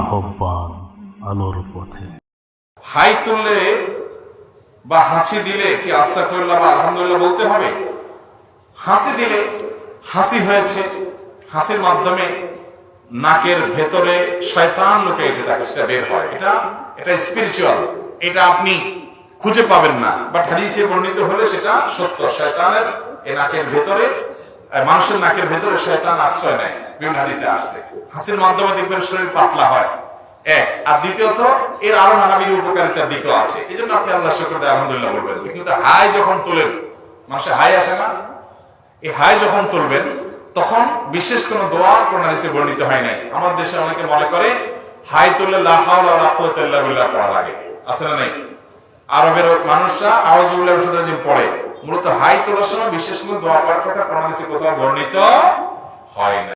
আহ্বান, আলোর পথে। হাই তুললে বা হাসি দিলে কি আস্তাফিরুল্লাহ বা আলহামদুলিল্লাহ বলতে হবে? হাসি দিলে হাসি হয়েছে, হাসির মাধ্যমে নাকের ভেতরে শয়তান লুকিয়ে থাকে, সেটা বের হয়। এটা এটা স্পিরিচুয়াল এটা আপনি খুঁজে পাবেন না। বাট হাদিসে বর্ণিত হলে সেটা সত্য, শয়তানের এ নাকের ভেতরে মানুষের নাকের ভেতরে শয়তান আশ্রয় নেয়। বিভিন্ন হাদিসে আসছে। হাসির মাধ্যমে দেখবেন শরীর পাতলা হয়। এক, আর দ্বিতীয়ত, এর আরও নানাবিধ উপকারিতার দিকও আছে। এই জন্য আপনি আল্লাহ শুক্র আলহামদুলিল্লাহ বলবেন। কিন্তু হাই যখন তোলেন, মানুষের হাই আসে না? এই হাই যখন তুলবেন, তখন বিশেষ কোন দোয়া কোন হাদিসে বর্ণিত হয় নাই। আমার দেশে অনেকে মনে করে, হাই তুললে লা হাওলা ওয়ালা কুওয়াতা ইল্লা বিল্লাহ পড়া লাগে। না নেই? আরবের মানুষরা আওয়াজুল্লাহ রসুল পড়ে। মূলত হাই তোলার সময় বিশেষ কোনো দোয়া করার কথা কোনো দেশে কোথাও বর্ণিত হয় না